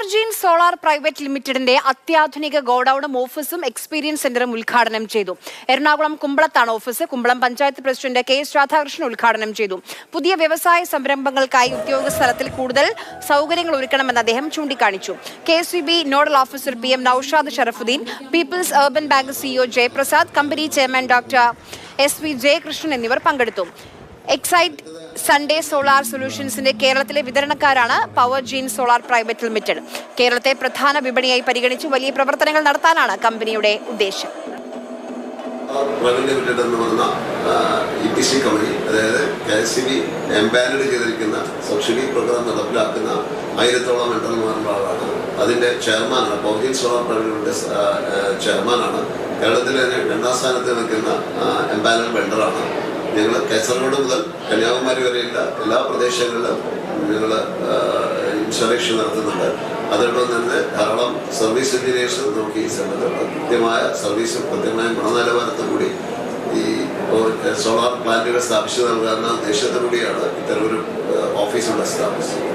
പവർജീൻ solar private ലിമിറ്റഡിന്റെ അത്യാധുനിക ഗോഡൌണും ഓഫീസും എക്സ്പീരിയൻസ് സെന്ററും ഉദ്ഘാടനം ചെയ്തു. Ernakulam കുമ്പളത്താണ് office. Kumbalam panchayat president K S Radhakrishnan ഉദ്ഘാടനം ചെയ്തു. പുതിയ വ്യവസായ സംരംഭങ്ങൾക്കായി ഉദ്യോഗ സ്ഥലത്തിൽ കൂടുതൽ സൗകര്യങ്ങൾ ഒരുക്കണമെന്ന് അദ്ദേഹം ചൂണ്ടിക്കാണിച്ചു. K S B nodal officer P M Naushad Sharafuddeen people's urban bank CEO Jayaprasad company chairman doctor S V Jayakrishnan എന്നിവർ പങ്കെടുത്തു. എക്സൈറ്റ് സൺഡേ സോളാർ സൊല്യൂഷൻസിന്റെ കേരളത്തിലെ വിതരണക്കാരാണ് power gene solar private limited കേരളത്തെ പ്രധാന വിപണിയായി പരിഗണിച്ച് വലിയ പ്രവർത്തനങ്ങൾ നടത്താനാണ് കമ്പനിയുടെ ഉദ്ദേശം. ലിമിറ്റഡ് കമ്പനി അതായത് സി ബി എംപാനഡ് ചെയ്തിരിക്കുന്ന പ്രോഗ്രാം ആയിരത്തോളം വെണ്ടർമാരുടെ അതിന്റെ ചെയർമാനാണ് പൗർജിൻ സോളാർ പ്രൈവറ്റ് ചെയർമാനാണ് കേരളത്തിലെ രണ്ടാം സ്ഥാനത്ത് നിൽക്കുന്ന എംബാനൽ വെണ്ടറാണ് ഞങ്ങൾ കാസർഗോഡ് മുതൽ കന്യാകുമാരി വരെയുള്ള എല്ലാ പ്രദേശങ്ങളിലും ഞങ്ങൾ ഇൻസ്റ്റലേഷൻ നടത്തുന്നുണ്ട്. അതോടൊപ്പം തന്നെ ധാരാളം സർവീസ് എഞ്ചിനീയേഴ്സ് നോക്കി കൃത്യമായ സർവീസും കൃത്യമായ ഗുണനിലവാരത്തും കൂടി ഈ സോളാർ പ്ലാന്റുകൾ സ്ഥാപിച്ചു നൽകാവുന്ന ഉദ്ദേശത്തോടുകൂടിയാണ് ഇത്തരം ഒരു ഓഫീസുകൾ സ്ഥാപിച്ചത്.